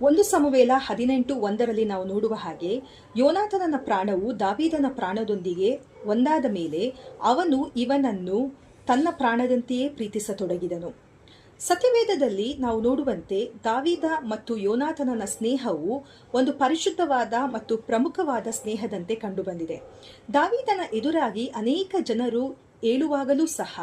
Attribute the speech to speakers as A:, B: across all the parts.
A: ಒಂದು ಸಮವೇಲ ಹದಿನೆಂಟು ಒಂದರಲ್ಲಿ ನಾವು ನೋಡುವ ಹಾಗೆ ಯೋನಾಥನನ ಪ್ರಾಣವು ದಾವೀದನ ಪ್ರಾಣದೊಂದಿಗೆ ಒಂದಾದ ಮೇಲೆ ಅವನು ಇವನನ್ನು ತನ್ನ ಪ್ರಾಣದಂತೆಯೇ ಪ್ರೀತಿಸತೊಡಗಿದನು. ಸತ್ಯವೇದದಲ್ಲಿ ನಾವು ನೋಡುವಂತೆ ದಾವಿದ ಮತ್ತು ಯೋನಾಥನನ ಸ್ನೇಹವು ಒಂದು ಪರಿಶುದ್ಧವಾದ ಮತ್ತು ಪ್ರಮುಖವಾದ ಸ್ನೇಹದಂತೆ ಕಂಡುಬಂದಿದೆ. ದಾವಿದನ ಎದುರಾಗಿ ಅನೇಕ ಜನರು ಏಳುವಾಗಲೂ ಸಹ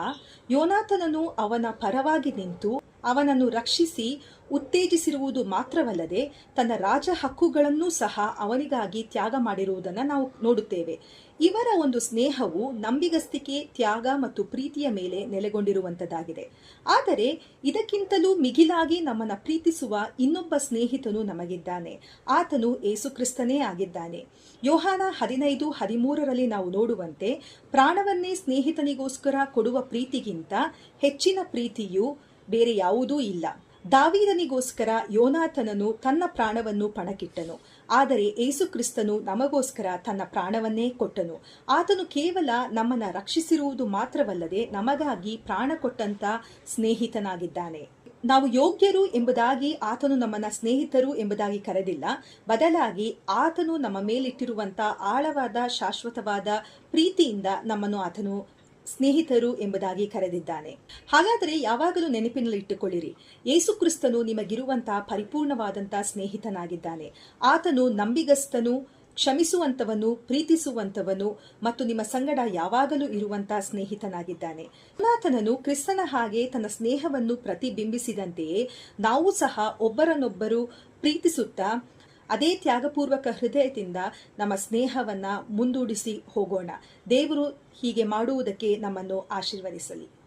A: ಯೋನಾಥನನು ಅವನ ಪರವಾಗಿ ನಿಂತು ಅವನನ್ನು ರಕ್ಷಿಸಿ ಉತ್ತೇಜಿಸಿರುವುದು ಮಾತ್ರವಲ್ಲದೆ ತನ್ನ ರಾಜ ಹಕ್ಕುಗಳನ್ನೂ ಸಹ ಅವನಿಗಾಗಿ ತ್ಯಾಗ ಮಾಡಿರುವುದನ್ನು ನಾವು ನೋಡುತ್ತೇವೆ. ಇವರ ಒಂದು ಸ್ನೇಹವು ನಂಬಿಗಸ್ತಿಕೆ, ತ್ಯಾಗ ಮತ್ತು ಪ್ರೀತಿಯ ಮೇಲೆ ನೆಲೆಗೊಂಡಿರುವಂತದ್ದಾಗಿದೆ. ಆದರೆ ಇದಕ್ಕಿಂತಲೂ ಮಿಗಿಲಾಗಿ ನಮ್ಮನ್ನು ಪ್ರೀತಿಸುವ ಇನ್ನೊಬ್ಬ ಸ್ನೇಹಿತನು ನಮಗಿದ್ದಾನೆ. ಆತನು ಏಸುಕ್ರಿಸ್ತನೇ ಆಗಿದ್ದಾನೆ. ಯೋಹಾನ ಹದಿನೈದು, ಹದಿಮೂರರಲ್ಲಿ ನಾವು ನೋಡುವಂತೆ ಪ್ರಾಣವನ್ನೇ ಸ್ನೇಹಿತನಿಗೋಸ್ಕರ ಕೊಡುವ ಪ್ರೀತಿಗಿಂತ ಹೆಚ್ಚಿನ ಪ್ರೀತಿಯು ಬೇರೆ ಯಾವುದೂ ಇಲ್ಲ. ದಾವೀದನಿಗೋಸ್ಕರ ಯೋನಾಥನನು ತನ್ನ ಪ್ರಾಣವನ್ನು ಪಣಕ್ಕಿಟ್ಟನು. ಆದರೆ ಏಸುಕ್ರಿಸ್ತನು ನಮಗೋಸ್ಕರ ತನ್ನ ಪ್ರಾಣವನ್ನೇ ಕೊಟ್ಟನು. ಆತನು ಕೇವಲ ನಮ್ಮನ್ನು ರಕ್ಷಿಸಿರುವುದು ಮಾತ್ರವಲ್ಲದೆ ನಮಗಾಗಿ ಪ್ರಾಣ ಕೊಟ್ಟಂತ ಸ್ನೇಹಿತನಾಗಿದ್ದಾನೆ. ನಾವು ಯೋಗ್ಯರು ಎಂಬುದಾಗಿ ಆತನು ನಮ್ಮನ್ನ ಸ್ನೇಹಿತರು ಎಂಬುದಾಗಿ ಕರೆದಿಲ್ಲ. ಬದಲಾಗಿ ಆತನು ನಮ್ಮ ಮೇಲಿಟ್ಟಿರುವಂತ ಆಳವಾದ ಶಾಶ್ವತವಾದ ಪ್ರೀತಿಯಿಂದ ನಮ್ಮನ್ನು ಆತನು ಸ್ನೇಹಿತರು ಎಂಬುದಾಗಿ ಕರೆದಿದ್ದಾನೆ. ಹಾಗಾದರೆ ಯಾವಾಗಲೂ ನೆನಪಿನಲ್ಲಿ ಇಟ್ಟುಕೊಳ್ಳಿರಿ. ಯೇಸು ಕ್ರಿಸ್ತನು ನಿಮಗಿರುವಂತಹ ಪರಿಪೂರ್ಣವಾದಂತಹ ಸ್ನೇಹಿತನಾಗಿದ್ದಾನೆ. ಆತನು ನಂಬಿಗಸ್ತನು ಕ್ಷಮಿಸುವಂತವನು ಪ್ರೀತಿಸುವಂತವನು ಮತ್ತು ನಿಮ್ಮ ಸಂಗಡ ಯಾವಾಗಲೂ ಇರುವಂತಹ ಸ್ನೇಹಿತನಾಗಿದ್ದಾನೆ. ಸನಾತನನು ಕ್ರಿಸ್ತನ ಹಾಗೆ ತನ್ನ ಸ್ನೇಹವನ್ನು ಪ್ರತಿಬಿಂಬಿಸಿದಂತೆಯೇ ನಾವು ಸಹ ಒಬ್ಬರನ್ನೊಬ್ಬರು ಪ್ರೀತಿಸುತ್ತಾ ಅದೇ ತ್ಯಾಗಪೂರ್ವಕ ಹೃದಯದಿಂದ ನಮ್ಮ ಸ್ನೇಹವನ್ನು ಮುಂದೂಡಿಸಿ ಹೋಗೋಣ. ದೇವರು ಹೀಗೆ ಮಾಡುವುದಕ್ಕೆ ನಮ್ಮನ್ನು ಆಶೀರ್ವದಿಸಲಿ.